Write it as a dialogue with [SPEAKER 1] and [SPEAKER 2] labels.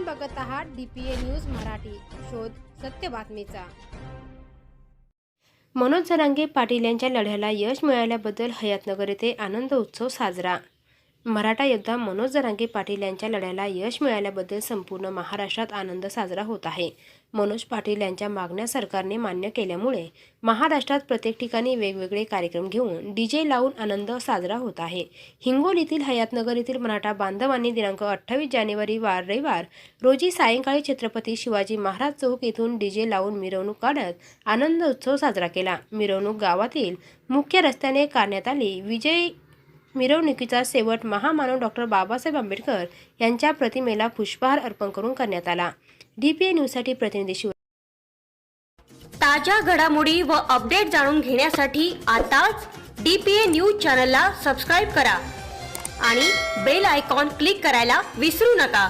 [SPEAKER 1] आपण बघत आहात डीपीए न्यूज मराठी. शोध सत्य बातमीचा. मनोज जरांगे पाटील यांच्या लढ्याला यश मिळाल्याबद्दल हयातनगर येथे आनंद उत्सव साजरा. मराठा योद्धा मनोज जरांगे पाटील यांच्या लढ्याला यश मिळाल्याबद्दल संपूर्ण महाराष्ट्रात आनंद साजरा होत आहे. मनोज पाटील यांच्या मागण्या सरकारने मान्य केल्यामुळे महाराष्ट्रात प्रत्येक ठिकाणी वेगवेगळे कार्यक्रम घेऊन डीजे लावून आनंद साजरा होत आहे. हिंगोलीतील हयातनगर येथील मराठा बांधवांनी दिनांक अठ्ठावीस जानेवारी वार रविवार रोजी सायंकाळी छत्रपती शिवाजी महाराज चौक येथून डीजे लावून मिरवणूक काढत आनंद उत्सव साजरा केला. मिरवणूक गावातील मुख्य रस्त्याने काढण्यात आली. विजय मिरवणुकीचा शेवट महामानव डॉक्टर बाबासाहेब आंबेडकर यांच्या प्रतिमेला पुष्पहार अर्पण करून करण्यात आला. डीपीए न्यूजसाठी प्रतिनिधी शिव
[SPEAKER 2] ताज्या घडामोडी व अपडेट जाणून घेण्यासाठी आताच डीपीए न्यूज चॅनलला सबस्क्राईब करा आणि बेल आयकॉन क्लिक करायला विसरू नका.